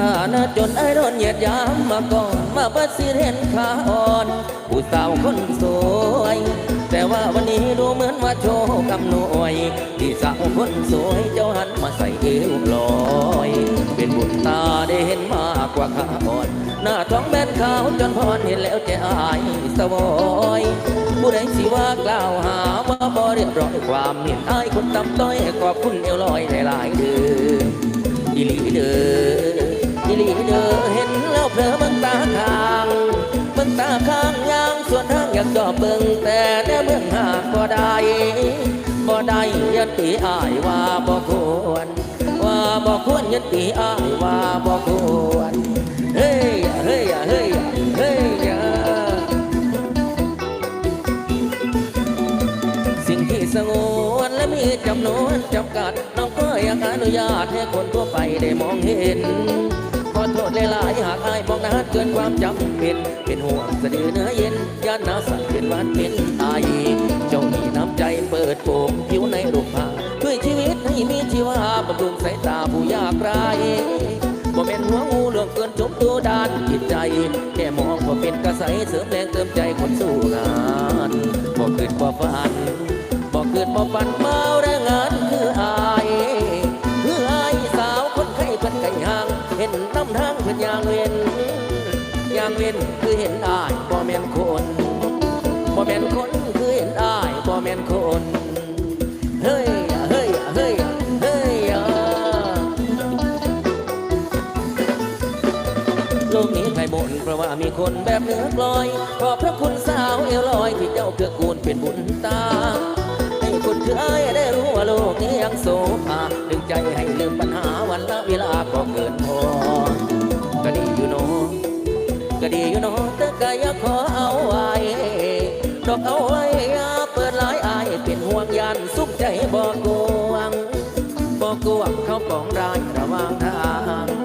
านะจนไอ้โดนเหยียดยามมาก่อน มาเปิดสิเห็นขาอ่อนผู้สาวคนสวย แต่ว่าวันนี้ดูเหมือนว่าโชว์กำหน่วยที่สาวคนสวยเจ้าหันมาใส่เอวลอย เป็นบุญตาได้เห็นมากกว่าขาอ่อน หน้าท้องแบนขาวจนพรเห็นแล้วใจอายสวอยผู้ใดสิว่ากล่าวหาว่าบ่เรียบร้อยความเห็นอายคนต่ำต้อยขอบคุณเอวลอยหลายๆเดือนอีหลีเด้อ อีหลีเด้อเห็นแล้วเพลอเบิ่งตาข้างเบิ่งตาข้างยางส่วนทางอยากจอบเบิ่งแต่แน่เบิ่งหากบ่ได้บ่ได้ยันตีอายว่าบ่ควรว่าบ่ควรยันตีอายว่าบ่ควรเฮ้ยเฮ้ยเฮ้ยเฮ้ยสิ่งที่สงวนและมีจำนวนจำกัดน้องก็อยากอนุญาตให้คนทั่วไปได้มองเห็น หลายหากอายมองนาเกินความจำเป็น เป็นห่วงสะดือเนื้อเย็นย่านหนาวสั่นเป็นวันเป็นไอเจ้ามีน้ำใจเปิดโปงผิวในรูปภาพด้วยชีวิตให้มีชีวาบำรุงสายตาผู้ยากไร้บ่เป็นหัวงูเรื่องเกินจมตัวด้านจิตใจ แค่มองว่าเป็นกระใสเสริมแรงเติมใจคนสู้งานบ่คิดบ่ฝันบอกเกิดบอกปันเมาแรงงานำทางเพิ่นยางเว้นยางเว้นคือเห็นอายบ่แม่นคนบ่แม่นคนคือเห็นอายบ่แม่นคนเฮ้ยเฮ้ยเฮ้ยเฮ้ยอะโลกนี้ใครบ่นเพราะว่ามีคนแบบเหนือกลอยขอบพระคุณสาวเอวลอยที่เจ้าเกื้อกูลเป็นบุญตาให้คนคืออ้ายได้รู้ว่าโลกนี้ยังโสภาดึงใจให้ลืมปัญหาวันละเวลาก็เกิ อกเอาไว้เปิดหลายอายเป็นห่วงยันสุขใจบอกกวงบอกกวงเขาปองรายระหว่างทาง